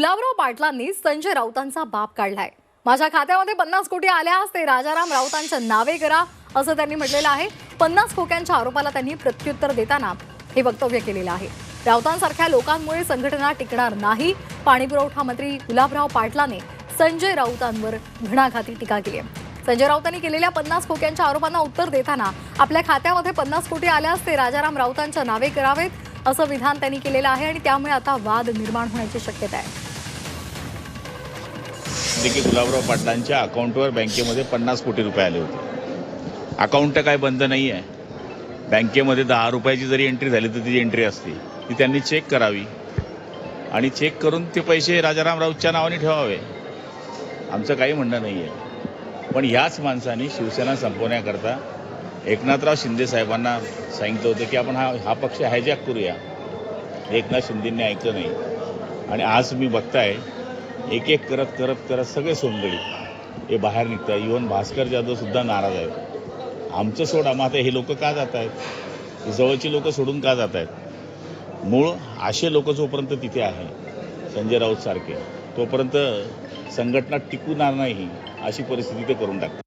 गुलाबराव पाटलांनी संजय राऊतांचा बाप काढलाय. माझ्या खात्यामध्ये पन्नास कोटी आल्यास ते राजाराम राऊतांच्या नावे करा असं त्यांनी म्हटलेलं आहे. पन्नास खोक्यांच्या आरोपाला त्यांनी प्रत्युत्तर देताना हे वक्तव्य केलेलं आहे. राऊतांसारख्या लोकांमुळे संघटना टिकणार नाही. पाणीपुरवठा मंत्री गुलाबराव पाटलाने संजय राऊतांवर घणाघाती टीका केली आहे. संजय राऊतांनी केलेल्या पन्नास खोक्यांच्या आरोपांना उत्तर देताना आपल्या खात्यामध्ये पन्नास कोटी आल्यास ते राजाराम राऊतांच्या नावे करावेत असं विधान त्यांनी केलेलं आहे आणि त्यामुळे आता वाद निर्माण होण्याची शक्यता आहे. की गुलाबराव पाटलांच्या अकाउंटवर बँकेमध्ये पन्नास कोटी रुपये आले होते. अकाउंट काय बंद नाही आहे. बँकेमध्ये दहा रुपयाची जरी एंट्री झाली तर ती एंट्री असते. ती त्यांनी चेक करावी. आणि चेक करून ते पैसे राजाराम राऊतच्या नावाने ठेवावे. आमचं काही म्हणणं नाही आहे. पण ह्याच माणसाने शिवसेना संपवण्याकरता एकनाथराव शिंदे साहेबांना सांगितलं होतं की आपण हा हा पक्ष हायजॅक करूया. एकनाथ शिंदेंनी ऐकलं नाही. आणि आज मी बघताय एक एक करत करत करत सगळे सोंगडी हे बाहेर निघतात इवन भास्कर जाधवसुद्धा नाराज आहेत. आमचं सोडा. मग आता हे लोक का जात आहेत जवळची लोकं सोडून का जात आहेत मूळ असे लोक जोपर्यंत तिथे आहे संजय राऊत सारखे तोपर्यंत संघटना टिकूणार नाही अशी परिस्थिती ते करून टाकतात.